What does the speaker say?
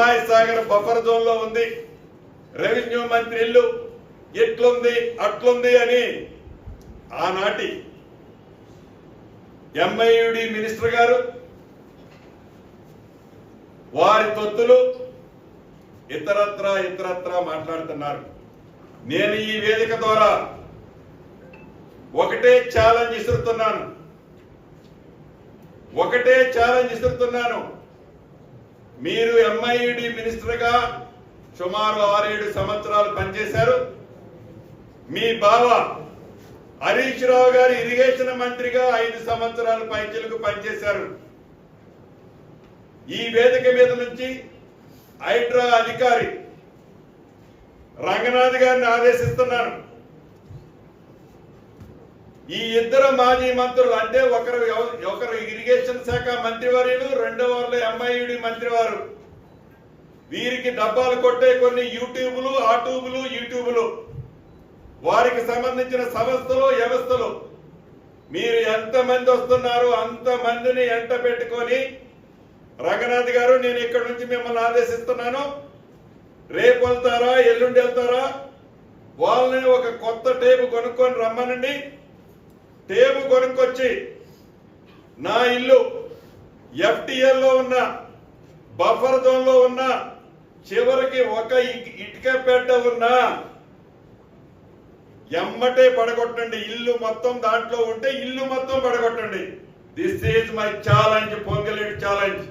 Himayat Sagar buffer జోన్లో ఉంది. Revenue మంత్రి ఇల్లు ఎట్లుంది అట్లుంది అని ఆనాటి ఎంఐయుడి మినిస్టర్ గారు వారి తొత్తులు ఇతరత్ర ఇతరత్ర మాట్లాడుతున్నారు. నేను ఈ వేదిక ద్వారా ఒకటే ఛాలెంజ్ ఇసురుతున్నాను ఒకటే ఛాలెంజ్ ఇసురుతున్నాను మీరు ఎంఐడి మినిస్టర్గా సుమారు ఆరేడు సంవత్సరాలు పనిచేశారు. మీ బావ హరీష్ రావు గారు ఇరిగేషన్ మంత్రిగా ఐదు సంవత్సరాలు పైచలకు పనిచేశారు. ఈ వేదిక మీద నుంచి హైడ్రా అధికారి రంగనాథ్ గారిని ఆదేశిస్తున్నాను. ఈ ఇద్దరు మాజీ మంత్రులు అంటే ఒకరు ఒకరు ఇరిగేషన్ శాఖ మంత్రివర్యులు రెండో వాళ్ళు ఎంఐయుడి మంత్రివారు. వీరికి డబ్బాలు కొట్టే కొన్ని యూట్యూబులు ఆ ట్యూబ్లు యూట్యూబులు వారికి సంబంధించిన సంస్థలు వ్యవస్థలు. మీరు ఎంతమంది వస్తున్నారు వస్తున్నారో అంత మందిని ఎంట పెట్టుకొని రఘునాథ్ గారు నేను ఇక్కడ నుంచి మిమ్మల్ని ఆదేశిస్తున్నాను. రేపు వెళ్తారా ఎల్లుండి వెళ్తారా? వాళ్ళని ఒక కొత్త టేపు కొనుక్కొని రమ్మనండి. టేబు కొనుక్కొచ్చి నా ఇల్లు ఎఫ్టిఎల్లో ఉన్న బఫర్ జోన్లో ఉన్న చివరికి ఒక ఇటుక పెట్ట ఉన్నా ఎమ్మటే పడగొట్టండి. ఇల్లు మొత్తం దాంట్లో ఉంటే ఇల్లు మొత్తం పడగొట్టండి. This is my challenge Pongaleti challenge